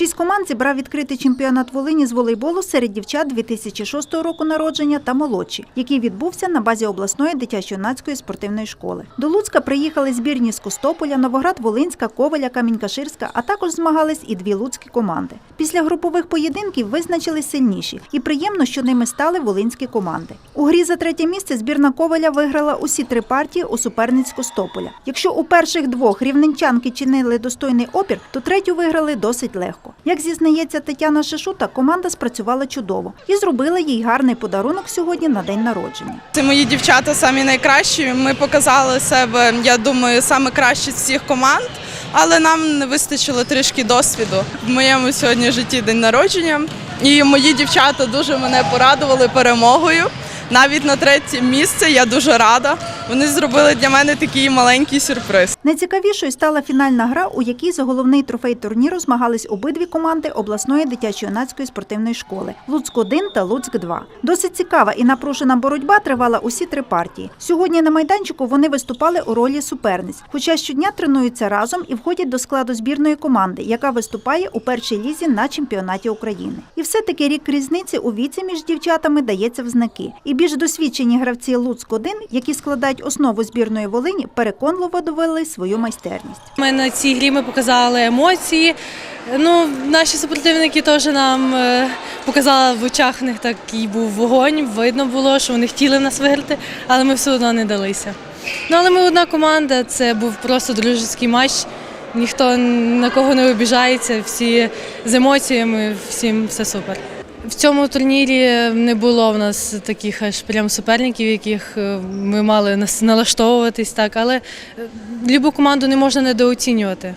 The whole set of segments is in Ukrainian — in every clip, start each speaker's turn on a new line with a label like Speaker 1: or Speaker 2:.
Speaker 1: Шість команд зібрав відкритий чемпіонат Волині з волейболу серед дівчат 2006 року народження та молодші, який відбувся на базі обласної дитячо-юнацької спортивної школи. До Луцька приїхали збірні з Костополя, Новоград-Волинська, Коваля, Камінь-Каширська, а також змагались і дві луцькі команди. Після групових поєдинків визначились сильніші, і приємно, що ними стали волинські команди. У грі за третє місце збірна Коваля виграла усі три партії у суперниць Костополя. Якщо у перших двох рівненчанки чинили достойний опір, то третю виграли досить легко. Як зізнається Тетяна Шишута, команда спрацювала чудово і зробила їй гарний подарунок сьогодні на день народження.
Speaker 2: Це мої дівчата самі найкращі. Ми показали себе, я думаю, саме краще з всіх команд, але нам не вистачило трішки досвіду. В моєму сьогодні житті день народження. І мої дівчата дуже мене порадували перемогою. Навіть на третє місце я дуже рада. Вони зробили для мене такий маленький сюрприз.
Speaker 1: Найцікавішою стала фінальна гра, у якій за головний трофей турніру змагались обидві команди обласної дитячо-юнацької спортивної школи Луцьк-1 та Луцьк-2. Досить цікава і напружена боротьба тривала усі три партії. Сьогодні на майданчику вони виступали у ролі суперниць, хоча щодня тренуються разом і входять до складу збірної команди, яка виступає у першій лізі на чемпіонаті України. І все-таки рік різниці у віці між дівчатами дається в знаки. І більш досвідчені гравці Луцьк-1, які складають основу збірної Волині, переконливо довели свою майстерність.
Speaker 3: Ми на цій грі ми показали емоції. Ну, наші супротивники теж нам е, показали в очах в них такий був вогонь. Видно було, що вони хотіли нас виграти, але ми все одно не далися. Ну, але ми одна команда, це був просто дружеський матч. Ніхто на кого не обіжається, всі з емоціями, всім все супер. В цьому турнірі не було в нас таких аж прям суперників, яких е, ми мали налаштовуватись так, але е, любу команду не можна недооцінювати.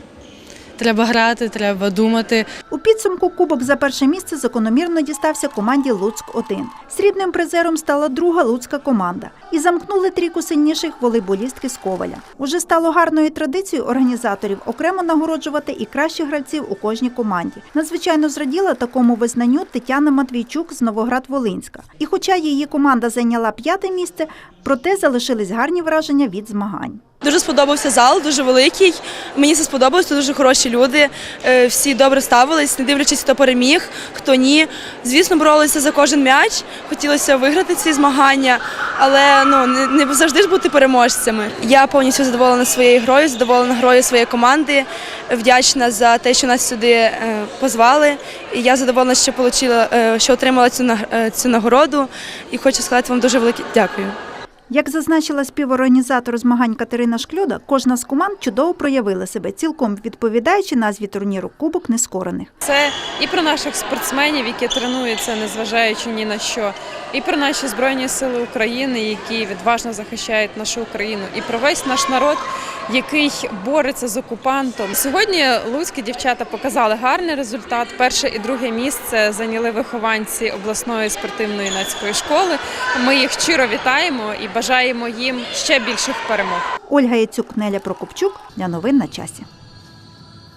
Speaker 3: Треба грати, треба думати.
Speaker 1: У підсумку кубок за перше місце закономірно дістався команді Луцьк-1. Срібним призером стала друга луцька команда. І замкнули трійку сильніших волейболістки з Коваля. Уже стало гарною традицією організаторів окремо нагороджувати і кращих гравців у кожній команді. Надзвичайно зраділа такому визнанню Тетяна Матвійчук з Новоград-Волинська. І хоча її команда зайняла п'яте місце, проте залишились гарні враження від змагань.
Speaker 4: Дуже сподобався зал, дуже великий. Мені це сподобалось, тут дуже хороші люди. е, Всі добре ставились, не дивлячись, хто переміг, хто ні. Звісно, боролися за кожен м'яч. Хотілося виграти ці змагання, але ну не, завжди ж бути переможцями. Я повністю задоволена своєю грою, задоволена грою своєї команди. Вдячна за те, що нас сюди е, позвали. І я задоволена, що получила, е, що отримала цю цю нагороду. І хочу сказати вам дуже велике дякую.
Speaker 1: Як зазначила співорганізатор змагань Катерина Шкльода, кожна з команд чудово проявила себе, цілком відповідаючи назві турніру Кубок Нескорених.
Speaker 5: Це і про наших спортсменів, які тренуються, незважаючи ні на що, і про наші збройні сили України, які відважно захищають нашу Україну, і про весь наш народ, який бореться з окупантом. Сьогодні луцькі дівчата показали гарний результат. Перше і друге місце зайняли вихованці обласної спортивної юнацької школи. Ми їх щиро вітаємо і бажаємо їм ще більших перемог.
Speaker 1: Ольга Яцюк, Неля Прокопчук для новин на часі.